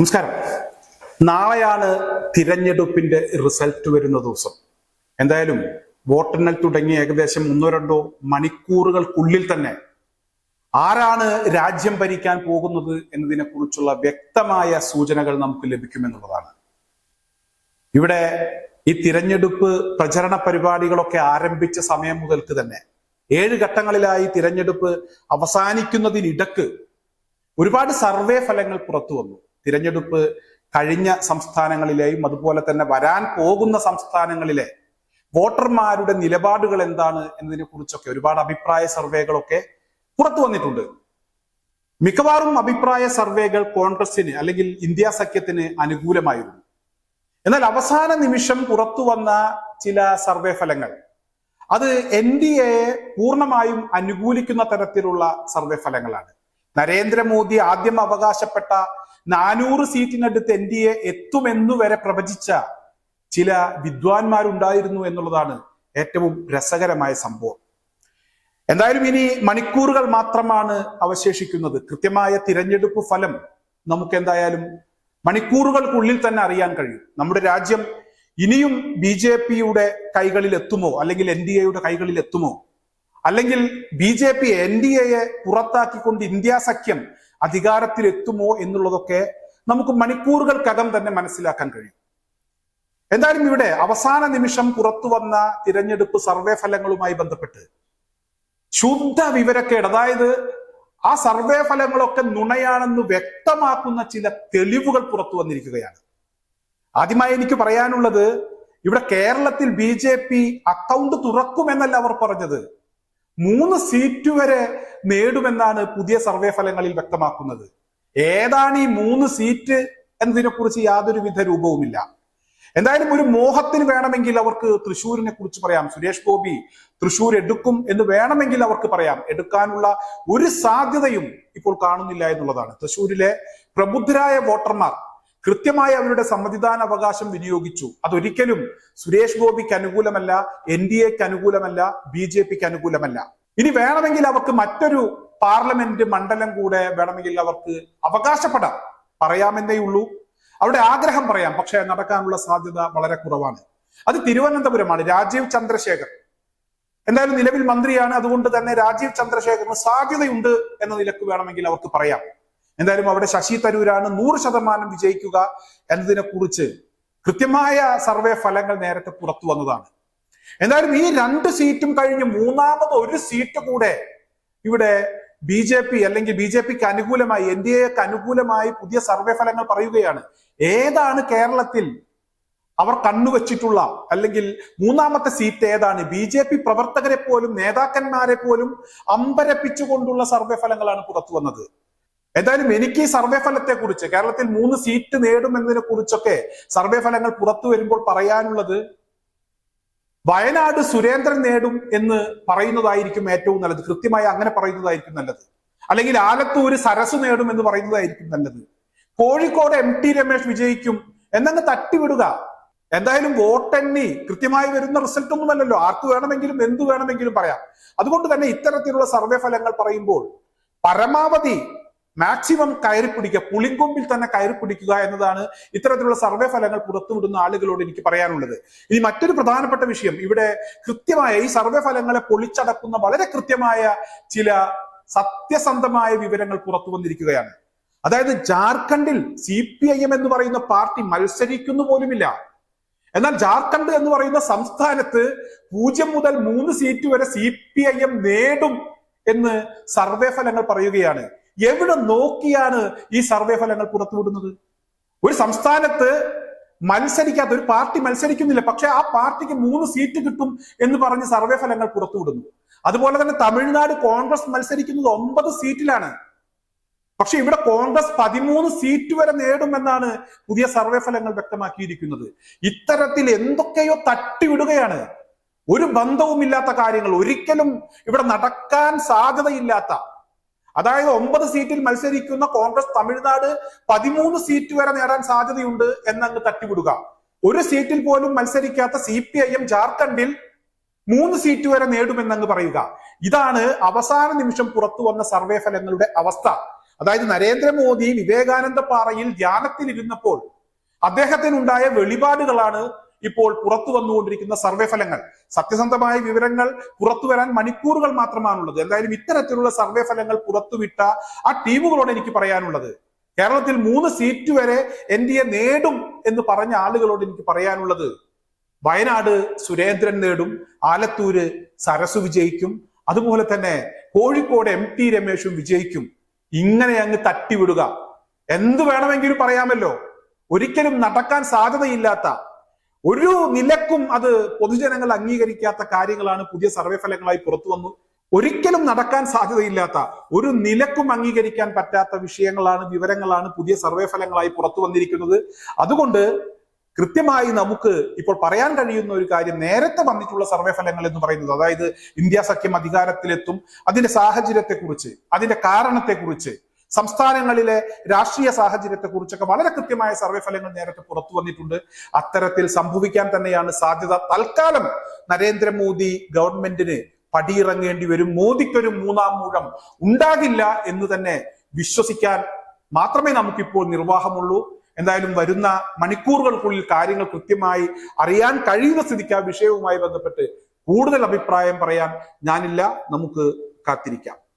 നമസ്കാരം. നാളെയാണ് തിരഞ്ഞെടുപ്പിന്റെ റിസൾട്ട് വരുന്ന ദിവസം. എന്തായാലും വോട്ടെണ്ണൽ തുടങ്ങി ഏകദേശം ഒന്നോ രണ്ടോ മണിക്കൂറുകൾക്കുള്ളിൽ തന്നെ ആരാണ് രാജ്യം ഭരിക്കാൻ പോകുന്നത് എന്നതിനെ കുറിച്ചുള്ള വ്യക്തമായ സൂചനകൾ നമുക്ക് ലഭിക്കുമെന്നുള്ളതാണ്. ഇവിടെ ഈ തിരഞ്ഞെടുപ്പ് പ്രചരണ പരിപാടികളൊക്കെ ആരംഭിച്ച സമയം മുതൽക്ക് തന്നെ ഏഴ് ഘട്ടങ്ങളിലായി തിരഞ്ഞെടുപ്പ് അവസാനിക്കുന്നതിനിടക്ക് ഒരുപാട് സർവേ ഫലങ്ങൾ പുറത്തു വന്നു. തിരഞ്ഞെടുപ്പ് കഴിഞ്ഞ സംസ്ഥാനങ്ങളിലെയും അതുപോലെ തന്നെ വരാൻ പോകുന്ന സംസ്ഥാനങ്ങളിലെ വോട്ടർമാരുടെ നിലപാടുകൾ എന്താണ് എന്നതിനെ കുറിച്ചൊക്കെ ഒരുപാട് അഭിപ്രായ സർവേകളൊക്കെ പുറത്തു വന്നിട്ടുണ്ട്. മിക്കവാറും അഭിപ്രായ സർവേകൾ കോൺഗ്രസിന് അല്ലെങ്കിൽ ഇന്ത്യ സഖ്യത്തിന് അനുകൂലമായിരുന്നു. എന്നാൽ അവസാന നിമിഷം പുറത്തു വന്ന ചില സർവേ ഫലങ്ങൾ അത് എൻ ഡി എയെ പൂർണമായും അനുകൂലിക്കുന്ന തരത്തിലുള്ള സർവേ ഫലങ്ങളാണ്. നരേന്ദ്രമോദി ആദ്യം അവകാശപ്പെട്ട നാനൂറ് സീറ്റിനടുത്ത് എൻ ഡി എ എത്തുമെന്നു വരെ പ്രവചിച്ച ചില വിദ്വാൻമാരുണ്ടായിരുന്നു എന്നുള്ളതാണ് ഏറ്റവും രസകരമായ സംഭവം. എന്തായാലും ഇനി മണിക്കൂറുകൾ മാത്രമാണ് അവശേഷിക്കുന്നത്. കൃത്യമായ തിരഞ്ഞെടുപ്പ് ഫലം നമുക്ക് എന്തായാലും മണിക്കൂറുകൾക്കുള്ളിൽ തന്നെ അറിയാൻ കഴിയും. നമ്മുടെ രാജ്യം ഇനിയും ബി ജെ പിയുടെ കൈകളിൽ എത്തുമോ അല്ലെങ്കിൽ എൻ ഡി എയുടെ കൈകളിൽ എത്തുമോ അല്ലെങ്കിൽ B J P N D എയെ പുറത്താക്കിക്കൊണ്ട് ഇന്ത്യ സഖ്യം അധികാരത്തിൽ എത്തുമോ എന്നുള്ളതൊക്കെ നമുക്ക് മണിക്കൂറുകൾക്കകം തന്നെ മനസ്സിലാക്കാൻ കഴിയും. എന്തായാലും ഇവിടെ അവസാന നിമിഷം പുറത്തു വന്ന തിരഞ്ഞെടുപ്പ് സർവേ ഫലങ്ങളുമായി ബന്ധപ്പെട്ട് ശുദ്ധ വിവരക്കേട് അതായത് ആ സർവേ ഫലങ്ങളൊക്കെ നുണയാണെന്ന് വ്യക്തമാക്കുന്ന ചില തെളിവുകൾ പുറത്തു വന്നിരിക്കുകയാണ്. ആദ്യമായി എനിക്ക് പറയാനുള്ളത് ഇവിടെ കേരളത്തിൽ ബി ജെ പി അക്കൗണ്ട് തുറക്കുമെന്നല്ല അവർ പറഞ്ഞത്. മൂന്ന് സീറ്റ് വരെ നേടുമെന്നാണ് പുതിയ സർവേ ഫലങ്ങളിൽ വ്യക്തമാക്കുന്നത്. ഏതാണ് ഈ മൂന്ന് സീറ്റ് എന്നതിനെ കുറിച്ച് യാതൊരുവിധ രൂപവുമില്ല. എന്തായാലും ഒരു മോഹത്തിന് വേണമെങ്കിൽ അവർക്ക് തൃശ്ശൂരിനെ കുറിച്ച് പറയാം. സുരേഷ് ഗോപി തൃശ്ശൂർ എടുക്കും എന്ന് വേണമെങ്കിൽ അവർക്ക് പറയാം. എടുക്കാനുള്ള ഒരു സാധ്യതയും ഇപ്പോൾ കാണുന്നില്ല എന്നുള്ളതാണ്. തൃശ്ശൂരിലെ പ്രബുദ്ധരായ വോട്ടർമാർ കൃത്യമായി അവരുടെ സമ്മതിദാന അവകാശം വിനിയോഗിച്ചു. അതൊരിക്കലും സുരേഷ് ഗോപിക്ക് അനുകൂലമല്ല എൻ ഡി എക്ക് അനുകൂലമല്ല ബി ജെ പിക്ക് അനുകൂലമല്ല. ഇനി വേണമെങ്കിൽ അവർക്ക് മറ്റൊരു പാർലമെന്റ് മണ്ഡലം കൂടെ വേണമെങ്കിൽ അവർക്ക് അവകാശപ്പെടാം. പറയാമെന്നേ ഉള്ളൂ. അവിടെ ആഗ്രഹം പറയാം പക്ഷേ നടക്കാനുള്ള സാധ്യത വളരെ കുറവാണ്. അത് തിരുവനന്തപുരമാണ് രാജീവ് ചന്ദ്രശേഖർ. എന്തായാലും നിലവിൽ മന്ത്രിയാണ് അതുകൊണ്ട് തന്നെ രാജീവ് ചന്ദ്രശേഖറിന് സാധ്യതയുണ്ട് എന്ന നിലയ്ക്ക് വേണമെങ്കിൽ അവർക്ക് പറയാം. എന്തായാലും അവിടെ ശശി തരൂരാണ് നൂറ് ശതമാനം വിജയിക്കുക എന്നതിനെ കുറിച്ച് കൃത്യമായ സർവേ ഫലങ്ങൾ നേരത്തെ പുറത്തു വന്നതാണ്. എന്തായാലും ഈ രണ്ട് സീറ്റും കഴിഞ്ഞ് മൂന്നാമത് ഒരു സീറ്റ് കൂടെ ഇവിടെ ബി ജെ പി അല്ലെങ്കിൽ ബി ജെ പിക്ക് അനുകൂലമായി എൻ ഡി എക്ക് അനുകൂലമായി പുതിയ സർവേ ഫലങ്ങൾ പറയുകയാണ്. ഏതാണ് കേരളത്തിൽ അവർ കണ്ണുവച്ചിട്ടുള്ള അല്ലെങ്കിൽ മൂന്നാമത്തെ സീറ്റ് ഏതാണ്? ബി ജെ പി പ്രവർത്തകരെ പോലും നേതാക്കന്മാരെ പോലും അമ്പരപ്പിച്ചുകൊണ്ടുള്ള സർവേ ഫലങ്ങളാണ് പുറത്തു വന്നത്. എന്തായാലും എനിക്ക് ഈ സർവേ ഫലത്തെ കുറിച്ച് കേരളത്തിൽ മൂന്ന് സീറ്റ് നേടുമെന്നതിനെ കുറിച്ചൊക്കെ സർവേ ഫലങ്ങൾ പുറത്തു വരുമ്പോൾ പറയാനുള്ളത് വയനാട് സുരേന്ദ്രൻ നേടും എന്ന് പറയുന്നതായിരിക്കും ഏറ്റവും നല്ലത്. കൃത്യമായി അങ്ങനെ പറയുന്നതായിരിക്കും നല്ലത്. അല്ലെങ്കിൽ ആലത്തൂര് സരസ് നേടും എന്ന് പറയുന്നതായിരിക്കും നല്ലത്. കോഴിക്കോട് എം ടി രമേശ് വിജയിക്കും എന്നങ്ങ് തട്ടിവിടുക. എന്തായാലും വോട്ടെണ്ണി കൃത്യമായി വരുന്ന റിസൾട്ട് ഒന്നുമല്ലല്ലോ ആർക്ക് വേണമെങ്കിലും എന്തു വേണമെങ്കിലും പറയാം. അതുകൊണ്ട് തന്നെ ഇത്തരത്തിലുള്ള സർവേ ഫലങ്ങൾ പറയുമ്പോൾ പരമാവധി മാക്സിമം കയറി പിടിക്കുക. പുളിങ്കൊമ്പിൽ തന്നെ കയറി പിടിക്കുക എന്നതാണ് ഇത്തരത്തിലുള്ള സർവേ ഫലങ്ങൾ പുറത്തുവിടുന്ന ആളുകളോട് എനിക്ക് പറയാനുള്ളത്. ഇനി മറ്റൊരു പ്രധാനപ്പെട്ട വിഷയം. ഇവിടെ കൃത്യമായ ഈ സർവേ ഫലങ്ങളെ പൊളിച്ചടക്കുന്ന വളരെ കൃത്യമായ ചില സത്യസന്ധമായ വിവരങ്ങൾ പുറത്തു വന്നിരിക്കുകയാണ്. അതായത് ജാർഖണ്ഡിൽ സി പി ഐ എം എന്ന് പറയുന്ന പാർട്ടി മത്സരിക്കുന്നു പോലുമില്ല. എന്നാൽ ജാർഖണ്ഡ് എന്ന് പറയുന്ന സംസ്ഥാനത്ത് പൂജ്യം മുതൽ മൂന്ന് സീറ്റ് വരെ സി പി ഐ എം നേടും എന്ന് സർവേ ഫലങ്ങൾ പറയുകയാണ്. എവിടെ നോക്കിയാണ് ഈ സർവേ ഫലങ്ങൾ പുറത്തുവിടുന്നത്? ഒരു സംസ്ഥാനത്ത് മത്സരിക്കാത്ത ഒരു പാർട്ടി മത്സരിക്കുന്നില്ല പക്ഷെ ആ പാർട്ടിക്ക് മൂന്ന് സീറ്റ് കിട്ടും എന്ന് പറഞ്ഞ് സർവേ ഫലങ്ങൾ പുറത്തുവിടുന്നു. അതുപോലെ തന്നെ തമിഴ്നാട് കോൺഗ്രസ് മത്സരിക്കുന്നത് ഒമ്പത് സീറ്റിലാണ്. പക്ഷെ ഇവിടെ കോൺഗ്രസ് പതിമൂന്ന് സീറ്റ് വരെ നേടുമെന്നാണ് പുതിയ സർവേ ഫലങ്ങൾ വ്യക്തമാക്കിയിരിക്കുന്നത്. ഇത്തരത്തിൽ എന്തൊക്കെയോ തട്ടിവിടുകയാണ്. ഒരു ബന്ധവുമില്ലാത്ത കാര്യങ്ങൾ ഒരിക്കലും ഇവിടെ നടക്കാൻ സാധ്യതയില്ലാത്ത അതായത് ഒമ്പത് സീറ്റിൽ മത്സരിക്കുന്ന കോൺഗ്രസ് തമിഴ്നാട് പതിമൂന്ന് സീറ്റ് വരെ നേടാൻ സാധ്യതയുണ്ട് എന്നങ്ങ് തട്ടിവിടുക. ഒരു സീറ്റിൽ പോലും മത്സരിക്കാത്ത സി പി ഐ എം ജാർഖണ്ഡിൽ മൂന്ന് സീറ്റ് വരെ നേടുമെന്നങ്ങ് പറയുക. ഇതാണ് അവസാന നിമിഷം പുറത്തു വന്ന സർവേ ഫലങ്ങളുടെ അവസ്ഥ. അതായത് നരേന്ദ്രമോദി വിവേകാനന്ദ പാറയിൽ ധ്യാനത്തിലിരുന്നപ്പോൾ അദ്ദേഹത്തിനുണ്ടായ വെളിപാടുകളാണ് ഇപ്പോൾ പുറത്തു വന്നുകൊണ്ടിരിക്കുന്ന സർവേ ഫലങ്ങൾ സത്യസന്ധമായ വിവരങ്ങൾ പുറത്തു വരാൻ മണിക്കൂറുകൾ മാത്രമാണുള്ളത്. എന്തായാലും ഇത്തരത്തിലുള്ള സർവേ ഫലങ്ങൾ പുറത്തുവിട്ട ആ ടീമുകളോട് എനിക്ക് പറയാനുള്ളത്. കേരളത്തിൽ മൂന്ന് സീറ്റ് വരെ എൻ ഡി എ നേടും എന്ന് പറഞ്ഞ ആളുകളോട് എനിക്ക് പറയാനുള്ളത്. വയനാട് സുരേന്ദ്രൻ നേടും ആലത്തൂര് സരസു വിജയിക്കും അതുപോലെ തന്നെ കോഴിക്കോട് എം ടി രമേശും വിജയിക്കും. ഇങ്ങനെ അങ്ങ് തട്ടിവിടുക. എന്ത് വേണമെങ്കിലും പറയാമല്ലോ. ഒരിക്കലും നടക്കാൻ സാധ്യതയില്ലാത്ത ഒരു നിലക്കും അത് പൊതുജനങ്ങൾ അംഗീകരിക്കാത്ത കാര്യങ്ങളാണ് പുതിയ സർവേ ഫലങ്ങളായി പുറത്തു വന്നു. ഒരിക്കലും നടക്കാൻ സാധ്യതയില്ലാത്ത ഒരു നിലക്കും അംഗീകരിക്കാൻ പറ്റാത്ത വിഷയങ്ങളാണ് വിവരങ്ങളാണ് പുതിയ സർവേ ഫലങ്ങളായി പുറത്തു വന്നിരിക്കുന്നത്. അതുകൊണ്ട് കൃത്യമായി നമുക്ക് ഇപ്പോൾ പറയാൻ കഴിയുന്ന ഒരു കാര്യം നേരത്തെ വന്നിട്ടുള്ള സർവേ ഫലങ്ങൾ എന്ന് പറയുന്നത് അതായത് ഇന്ത്യ സഖ്യം അധികാരത്തിലെത്തും. അതിന്റെ സാഹചര്യത്തെക്കുറിച്ച് അതിന്റെ കാരണത്തെക്കുറിച്ച് സംസ്ഥാനങ്ങളിലെ രാഷ്ട്രീയ സാഹചര്യത്തെ കുറിച്ചൊക്കെ വളരെ കൃത്യമായ സർവേ ഫലങ്ങൾ നേരത്തെ പുറത്തു വന്നിട്ടുണ്ട്. അത്തരത്തിൽ സംഭവിക്കാൻ തന്നെയാണ് സാധ്യത. തൽക്കാലം നരേന്ദ്രമോദി ഗവൺമെന്റിന് പടിയിറങ്ങേണ്ടി വരും. മോദിക്കൊരു മൂന്നാം മൂഴം ഉണ്ടാകില്ല എന്ന് തന്നെ വിശ്വസിക്കാൻ മാത്രമേ നമുക്കിപ്പോൾ നിർവാഹമുള്ളൂ. എന്തായാലും വരുന്ന മണിക്കൂറുകൾക്കുള്ളിൽ കാര്യങ്ങൾ കൃത്യമായി അറിയാൻ കഴിയുന്ന സ്ഥിതിക്ക് ആ വിഷയവുമായി ബന്ധപ്പെട്ട് കൂടുതൽ അഭിപ്രായം പറയാൻ ഞാനില്ല. നമുക്ക് കാത്തിരിക്കാം.